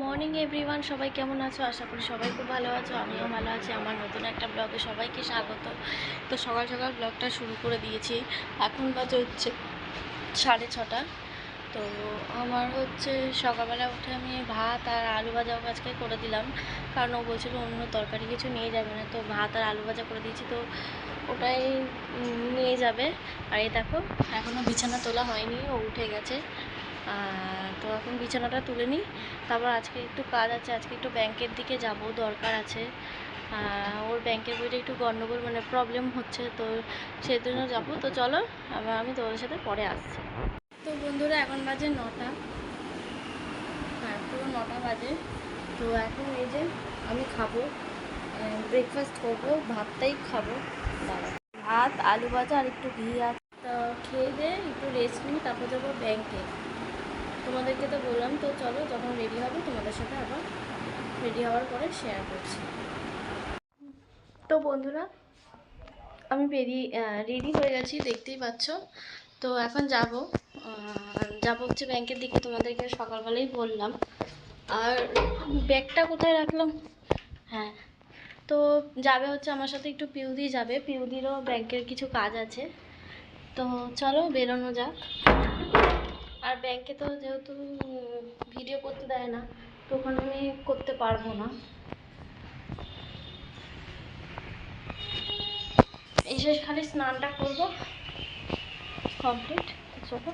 Morning, everyone. সবাই কেমন আছো? আশা করি সবাই খুব ভালো আছো, আমিও ভালো আছি। আমার নতুন একটা ব্লগে সবাইকে স্বাগত। তো সকাল সকাল ব্লগটা শুরু করে দিয়েছি। এখন বাজে হচ্ছে সাড়ে ছটা। তো আমার হচ্ছে সকালবেলা উঠে আমি ভাত আর আলু ভাজাও আজকে করে দিলাম। কারণ ও বলছিল অন্য তরকারি কিছু নিয়ে যাবে না। তো ভাত আর আলু ভাজা করে দিয়েছি। তো ওটাই নিয়ে যাবে। আর এই দেখো এখনও বিছানা তোলা হয়নি, ও উঠে গেছে। তো এখন বিছানাটা তুলে নিই। তারপর আজকে একটু কাজ আছে, আজকে একটু ব্যাংকের দিকে যাব, দরকার আছে। ওর ব্যাংকের বইটা একটু গণ্ডগোল মানে প্রবলেম হচ্ছে, তো সেই জন্য যাব। তো চলো, আবার আমি তোমাদের সাথে পরে আসছি। তো বন্ধুরা, এখন বাজে নটা। হ্যাঁ পুরো নটা বাজে। তো এখন এই যে আমি খাব ব্রেকফাস্ট করব, ভাতটাই খাব। ভাত, আলু ভাজা আর একটু ঘি আছে। তো খেয়ে দিয়ে একটু রেস্ট নিই তারপর যাব ব্যাংকে। তোমাদেরকে তো বললাম, তো চলো যখন রেডি হবে তোমাদের সাথে আবার রেডি হওয়ার পরে শেয়ার করছি। তো বন্ধুরা, আমি বেরিয়ে রেডি হয়ে গেছি, দেখতেই পাচ্ছ। তো এখন যাব যাব হচ্ছে ব্যাংকের দিকে, তোমাদেরকে সকালবেলাই বললাম। আর ব্যাগটা কোথায় রাখলাম? হ্যাঁ তো যাবে হচ্ছে আমার সাথে একটু পিউদি যাবে। পিউদিরও ব্যাংকের কিছু কাজ আছে। তো চলো বেরোনো যাক। আর ব্যাংকে তো যেহেতু ভিডিও করতে দেয় না, তো ওখানে আমি করতে পারব না। এসে খালি স্নানটা করব। কমপ্লিট চলো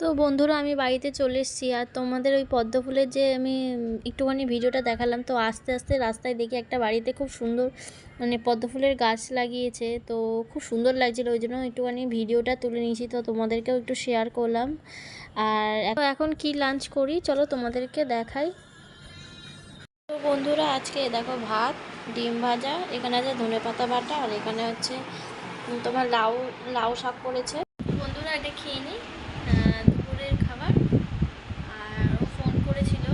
তো বন্ধুরা, আমি বাড়িতে চলে এসেছি। আর তোমাদের ওই পদ্ম ফুলের যে আমি একটুখানি ভিডিওটা দেখালাম, তো আস্তে আস্তে রাস্তায় দেখি একটা বাড়িতে খুব সুন্দর মানে পদ্ম ফুলের গাছ লাগিয়েছে। তো খুব সুন্দর লাগছিল, ওই জন্য একটুখানি ভিডিওটা তুলে নিয়েছি। তো তোমাদেরকেও একটু শেয়ার করলাম। আর এখন- কি লাঞ্চ করি? চলো তোমাদেরকে দেখাই। তো বন্ধুরা, আজকে দেখো ভাত, ডিম ভাজা, এখানে আছে ধনে পাতা বাটা, আর এখানে হচ্ছে তোমার লাউ লাউ শাক করেছে বন্ধুরা, এটা খেয়ে নিই আহ, দুপুরের খাবার আর ও ফোন করেছিল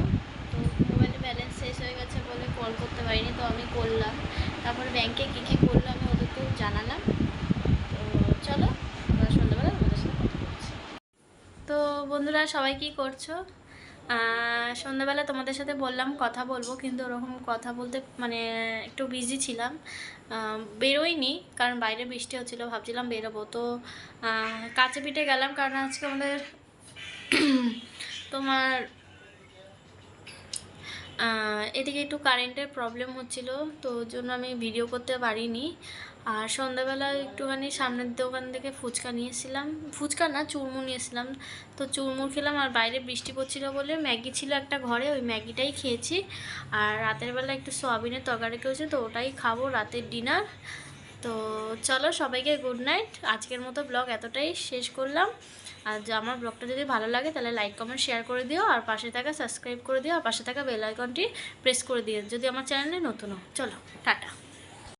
তো মোবাইলে ব্যালেন্স শেষ হয়ে গেছে বলে কল করতে পারিনি তো আমি করলাম। তারপর ব্যাংকে কী কী করল আমি ওদেরকেও জানালাম। তো চলো সন্ধ্যাবেলা তোমাদের সাথে কথা বলছি। তো বন্ধুরা, সবাই কি করছ? সন্ধ্যাবেলা তোমাদের সাথে বললাম, কথা বলব, কিন্তু ওরকম কথা বলতে মানে একটু বিজি ছিলাম। বেরোইনি, কারণ বাইরে বৃষ্টি হচ্ছিল, ভাবছিলাম বেরোবো। তো কাছে পিঠে গেলাম, কারণ আজকে আমাদের তোমার এদিকে একটু কারেন্টের প্রবলেম হচ্ছিল, তো জন্য আমি ভিডিও করতে পারিনি। আর সন্ধ্যাবেলা একটুখানি সামনের দোকান থেকে ফুচকা নিয়েছিলাম। ফুচকা না, চুরমুর নিয়েছিলাম। তো চুরমুর খেলাম, আর বাইরে বৃষ্টি পড়ছিল বলে ম্যাগি ছিল একটা ঘরে, ওই ম্যাগিটাই খেয়েছি। আর রাতের বেলা একটু সোয়াবিনের তরকারি খেয়েছে তো ওটাই খাব রাতের ডিনার তো চলো সবাইকে গুড নাইট আজকের মতো ব্লগ এতটাই শেষ করলাম। আর আমার ব্লগটা যদি ভালো লাগে, তাহলে লাইক কমেন্ট শেয়ার করে দিও। আর পাশে থাকা সাবস্ক্রাইব করে দিও। আর পাশে থাকা বেল আইকনটি প্রেস করে দিও। যদি আমার চ্যানেলে নতুন হও। চলো, টাটা।